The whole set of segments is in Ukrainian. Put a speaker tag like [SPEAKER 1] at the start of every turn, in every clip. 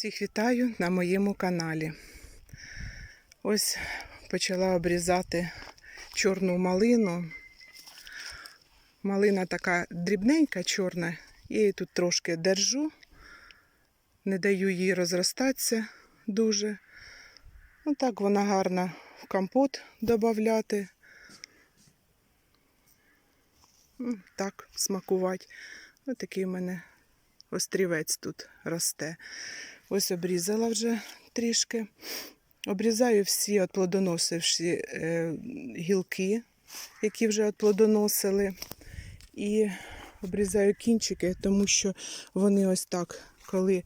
[SPEAKER 1] Всіх вітаю на моєму каналі. Ось почала обрізати чорну малину. Малина така дрібненька, чорна. Я її тут трошки держу, не даю їй розростатися дуже. Ну так вона гарна в компот додати. Так, смакувати. Ось такий у мене острівець тут росте. Ось обрізала вже трішки. Обрізаю всі отплодоносивші е, гілки, які вже отплодоносили. І обрізаю кінчики, тому що вони ось так, коли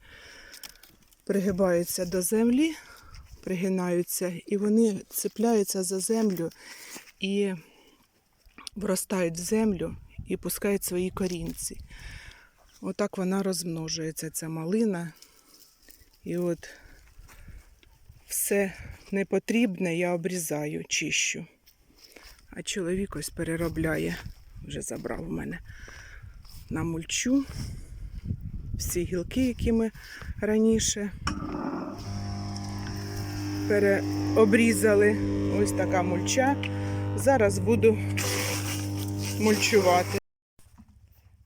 [SPEAKER 1] пригибаються до землі, пригинаються, і вони цепляються за землю і вростають в землю і пускають свої корінці. Отак вона розмножується, ця малина. І от все непотрібне я обрізаю, чищу. А чоловік ось переробляє, вже забрав у мене на мульчу всі гілки, які ми раніше переобрізали. Ось така мульча. Зараз буду мульчувати.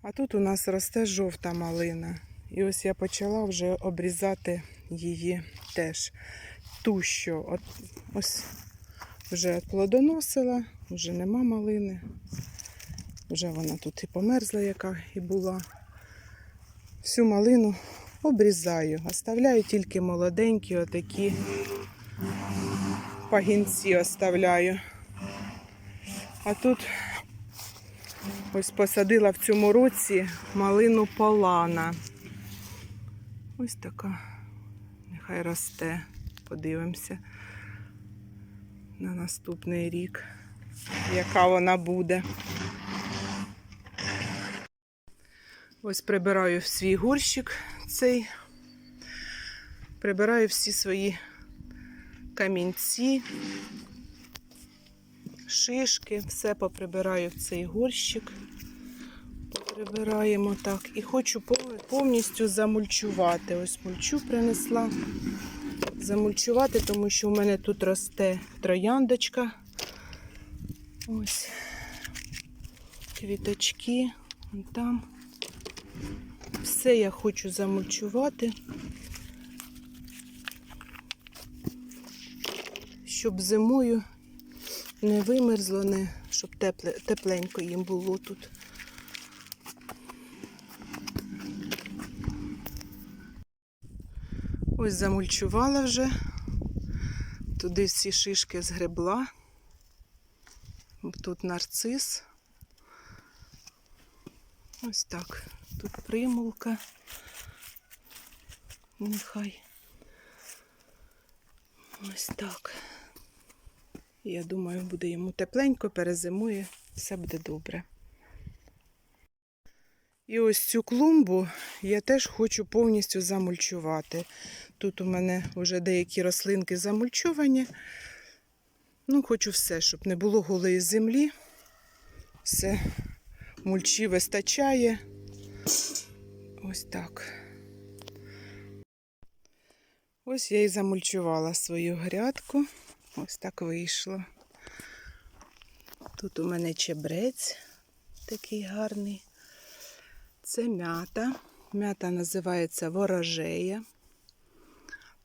[SPEAKER 1] А тут у нас росте жовта малина. І ось я почала вже обрізати її теж. Ту, що от, ось вже плодоносила, вже нема малини. Вже вона тут і померзла, яка і була. Всю малину обрізаю. Оставляю тільки молоденькі, отакі пагінці оставляю. А тут Ось посадила в цьому році малину полана. Ось така. Нехай росте. Подивимося на наступний рік, яка вона буде. Ось прибираю в свій горщик цей. Прибираю всі свої камінці, шишки, все поприбираю в цей горщик. Прибираємо так. І хочу повністю замульчувати. Ось мульчу принесла. Замульчувати, тому що в мене тут росте трояндочка. Ось квіточки. Там. Все я хочу замульчувати. Щоб зимою не вимерзло, не, щоб тепле, тепленько їм було тут. Ось замульчувала вже. Туди всі шишки згребла. Тут нарцис. Ось так. Тут примулка. Нехай. Ось так. Я думаю, буде йому тепленько, перезимує, все буде добре. І ось цю клумбу я теж хочу повністю замульчувати. Тут у мене вже деякі рослинки замульчовані. Ну, хочу все, щоб не було голої землі. Все, мульчі вистачає. Ось так. Ось я і замульчувала свою грядку. Ось так вийшло. Тут у мене чебрець такий гарний. Це м'ята. М'ята називається ворожея.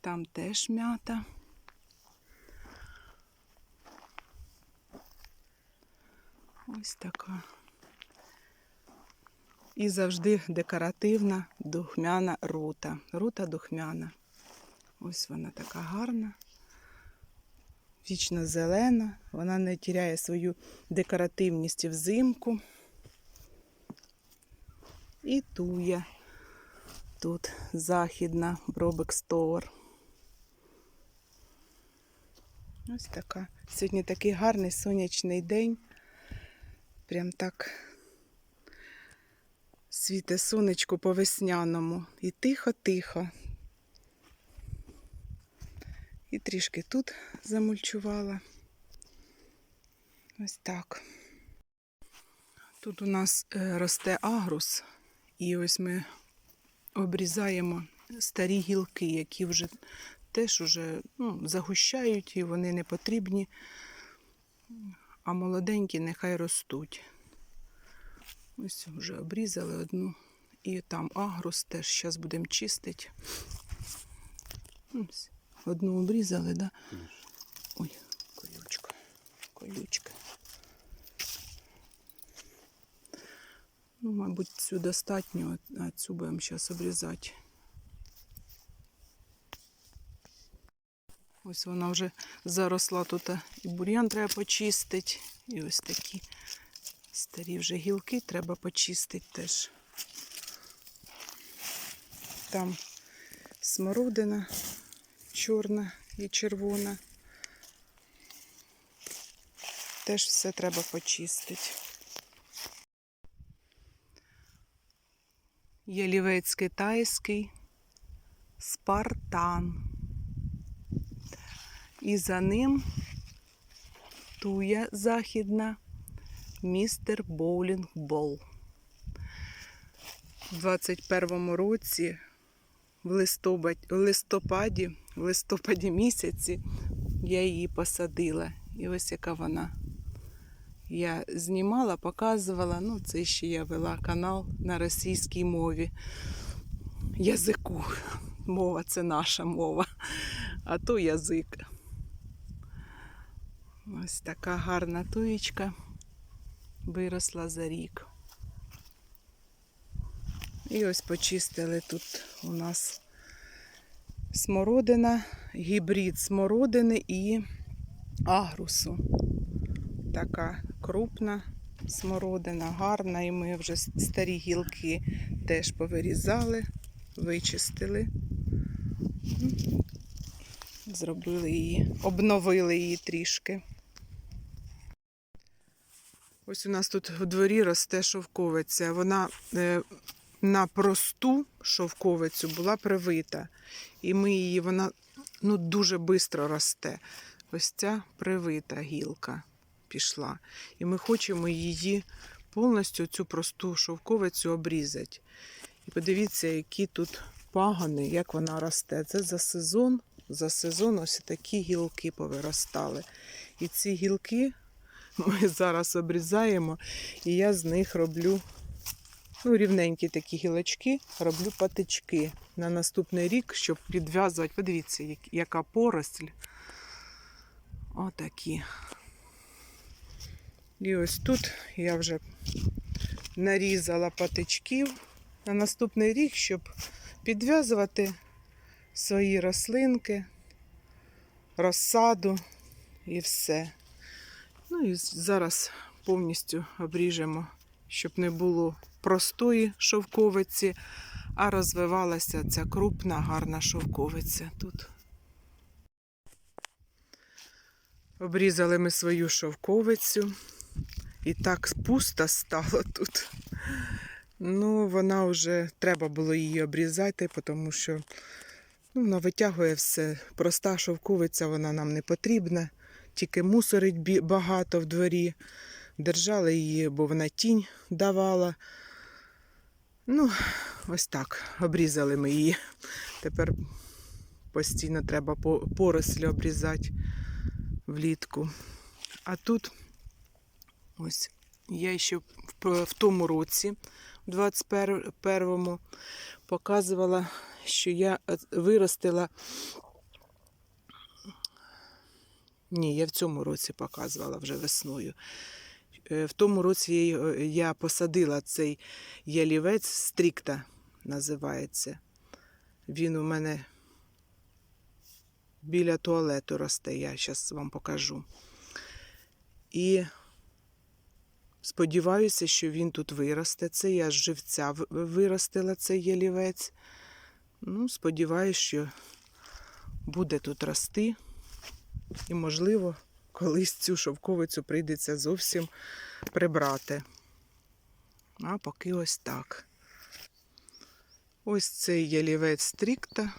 [SPEAKER 1] Там теж м'ята. Ось така. І завжди декоративна духмяна рута. Рута духмяна. Ось вона така гарна вічно зелена, вона не тіряє свою декоративність взимку. І туя тут західна Бробек Стовер. Ось така. Сьогодні такий гарний сонячний день. Прям так світе сонечко по весняному. І тихо-тихо. І трішки тут замульчувала. Ось так. Тут у нас е, росте агрус, і ось ми обрізаємо старі гілки, які вже теж уже ну, загущають і вони не потрібні. А молоденькі нехай ростуть. Ось вже обрізали одну. І там агрус теж зараз будемо чистити. Ось, Одну обрізали, да? Ой, колючка. Колючка. Ну, мабуть, цю достатньо, а цю будемо зараз обрізати. Ось вона вже заросла тут, і бур'ян треба почистити. І ось такі старі вже гілки треба почистити теж. Там смородина чорна і червона. Теж все треба почистити. Ялівець китайський, Спартан. І за ним туя західна, містер Боулінг Бол. У 21-му році, в листопаді, в листопаді місяці, я її посадила. І ось яка вона. Я знімала, показувала, ну, це ще я вела канал на російській мові. Язику. Мова це наша мова, а то язик. Ось така гарна туєчка виросла за рік. І ось почистили тут у нас смородина, гібрид смородини і агрусу. Така крупна смородина, гарна, і ми вже старі гілки теж повирізали, вичистили. Зробили її, обновили її трішки. Ось у нас тут у дворі росте шовковиця. Вона е, на просту шовковицю була привита. І ми її, вона ну, дуже швидко росте. Ось ця привита гілка пішла. І ми хочемо її повністю цю просту шовковицю обрізати. І подивіться, які тут пагони, як вона росте. Це за сезон. За сезон ось такі гілки повиростали. І ці гілки ми зараз обрізаємо, і я з них роблю ну, рівненькі такі гілочки, роблю патички на наступний рік, щоб підв'язувати. Подивіться, яка поросль. Отакі. І ось тут я вже нарізала патичків на наступний рік, щоб підв'язувати свої рослинки, розсаду і все. Ну і зараз повністю обріжемо, щоб не було простої шовковиці, а розвивалася ця крупна, гарна шовковиця тут. Обрізали ми свою шовковицю. І так пусто стало тут. Ну, вона вже треба було її обрізати, тому що ну, вона витягує все. Проста шовковиця вона нам не потрібна, тільки мусорить багато в дворі. Держали її, бо вона тінь давала. Ну, ось так, обрізали ми її. Тепер постійно треба по- порослі обрізати влітку. А тут ось я ще в, тому році, в 21-му, показувала, що я е, виростила. Ні, я в цьому році показувала вже весною. Е, В тому році я посадила цей ялівець, стрікта називається. Він у мене біля туалету росте, я зараз вам покажу. І сподіваюся, що він тут виросте. Це я з живця виростила цей ялівець. Ну, сподіваюся, що буде тут рости. І, можливо, колись цю шовковицю прийдеться зовсім прибрати. А поки ось так. Ось цей ялівець стрікта.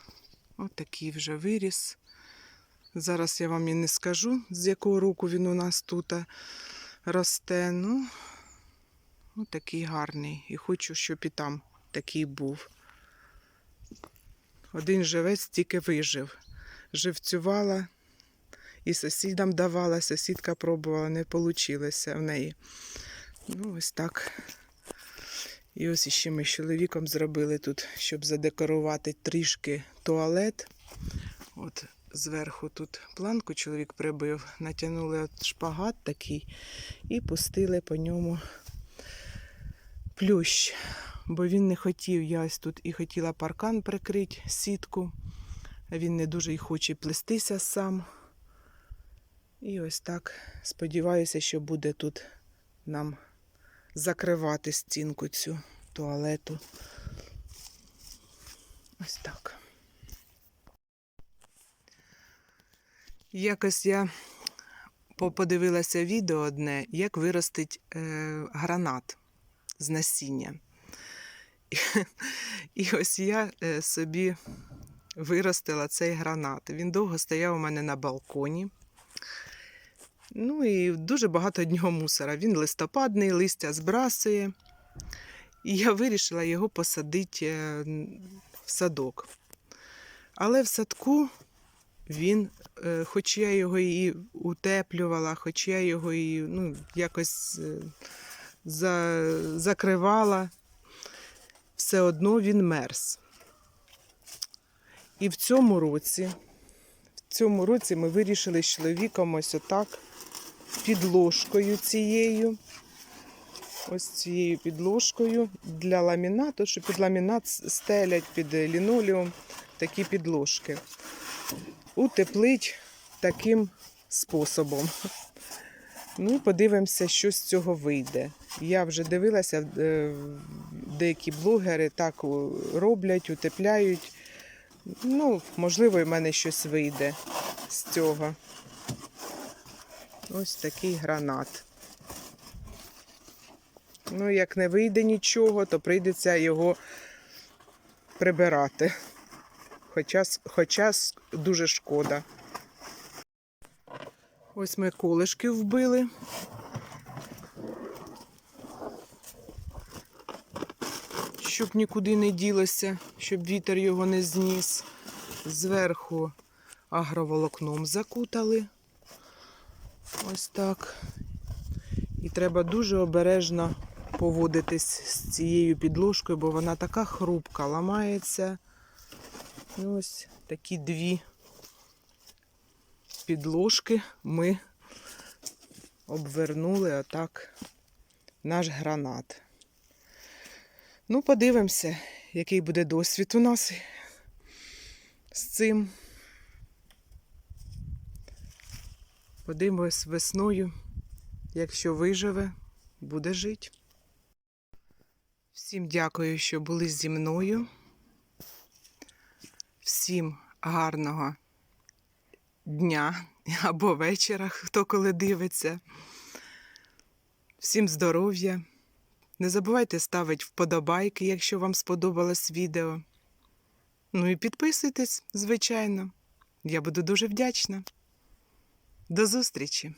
[SPEAKER 1] Ось такий вже виріс. Зараз я вам і не скажу, з якого року він у нас тут росте. Ну, ось такий гарний. І хочу, щоб і там такий був. Один живець тільки вижив. Живцювала і сусідам давала, сусідка пробувала, не вийшло в неї. Ну, ось так. І ось іще ми з чоловіком зробили тут, щоб задекорувати трішки туалет. От зверху тут планку чоловік прибив, натягнули шпагат такий і пустили по ньому плющ. Бо він не хотів, я ось тут і хотіла паркан прикрити, сітку. Він не дуже й хоче плестися сам. І ось так сподіваюся, що буде тут нам закривати стінку цю туалету. Ось так. Якось я подивилася відео одне, як виростить е, гранат з насіння. І, і ось я е, собі виростила цей гранат. Він довго стояв у мене на балконі. Ну і дуже багато від нього мусора. Він листопадний, листя збрасує. І я вирішила його посадити е, в садок. Але в садку він, е, хоч я його і утеплювала, хоч я його і ну, якось е, за, закривала, все одно він мерз. І в цьому році, в цьому році ми вирішили з чоловіком ось отак підложкою цією. Ось цією підложкою для ламінату, що під ламінат стелять під лінолеум такі підложки. Утеплить таким способом. Ну, подивимося, що з цього вийде. Я вже дивилася, е, деякі блогери так роблять, утепляють. Ну, можливо, і в мене щось вийде з цього. Ось такий гранат. Ну, як не вийде нічого, то прийдеться його прибирати. Хоча, хоча дуже шкода. Ось ми колишки вбили. Щоб нікуди не ділося, щоб вітер його не зніс. Зверху агроволокном закутали. Ось так. І треба дуже обережно поводитись з цією підложкою, бо вона така хрупка, ламається. І ось такі дві підложки ми обвернули отак наш гранат. Ну, подивимося, який буде досвід у нас з цим. Подивимось весною, якщо виживе, буде жити. Всім дякую, що були зі мною. Всім гарного дня або вечора, хто коли дивиться. Всім здоров'я. Не забувайте ставити вподобайки, якщо вам сподобалось відео. Ну і підписуйтесь, звичайно. Я буду дуже вдячна. До зустрічі!